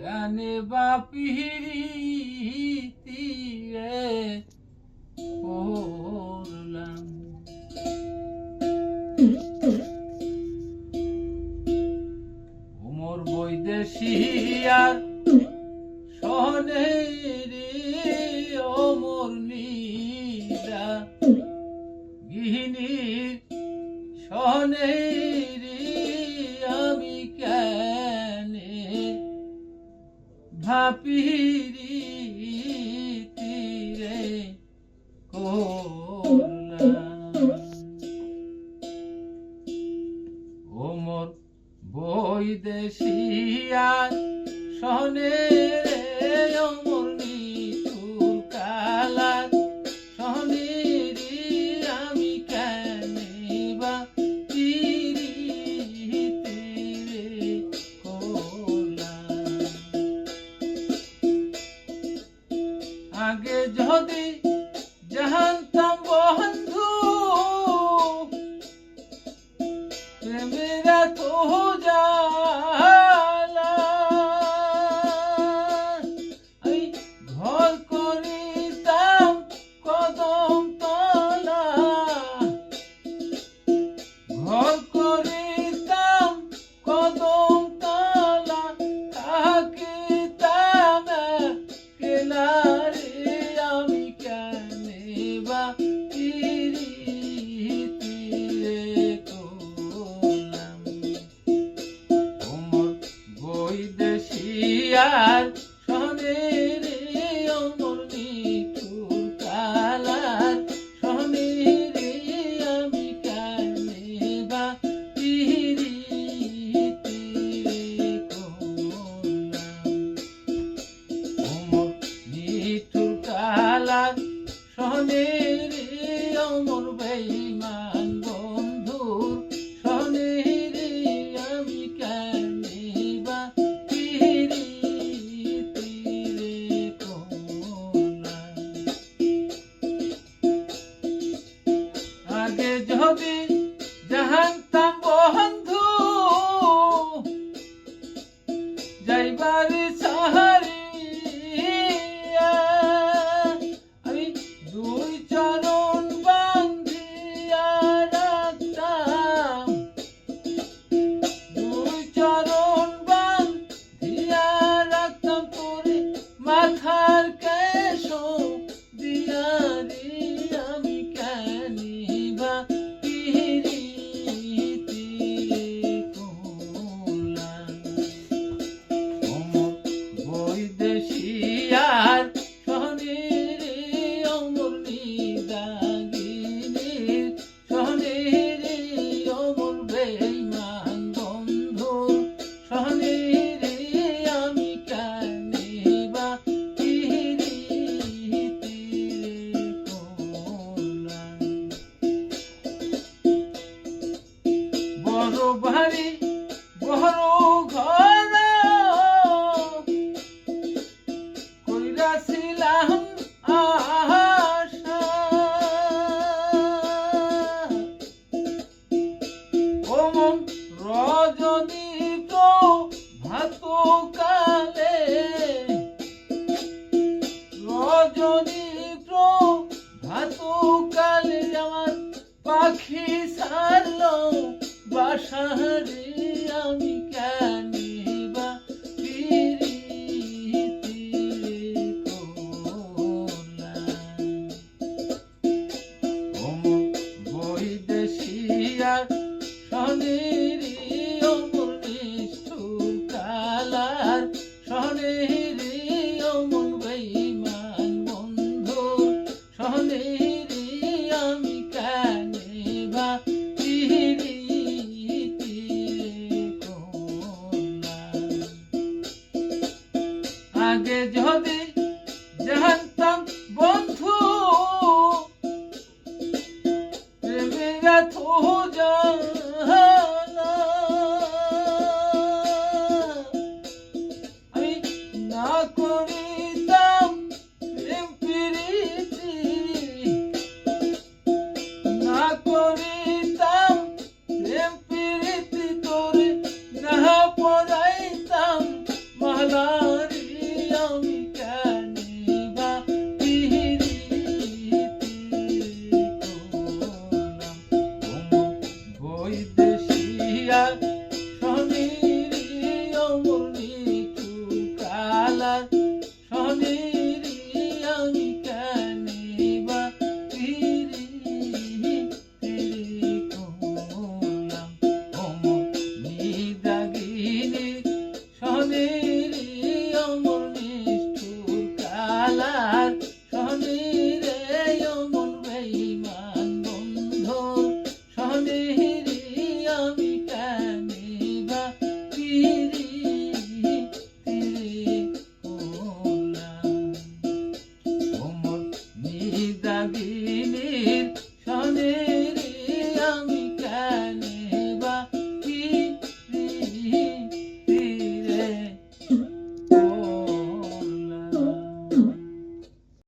জানে বা পিহিরে পড়লাম ওমর বৈদেশি আর সহনে নীরা গৃহিণীর সহনে রে পিরিতিরে কন্যা ওমর বৈদেশিয়া সনে যদি জানতাম বন্ধু প্রেমেরা তো যা আর সনে রে অমর মৃত্যুর কালার। আমি কানে বা পিহিরিতে অমর মৃত্যুর কালার, সনে রে ভাই the hand বহরো ভারী বহরো ঘর। কইরাছিলাম আশা। ওমন রজনী ভাত কালে রজনী পাখি সারলো বাসারে আমি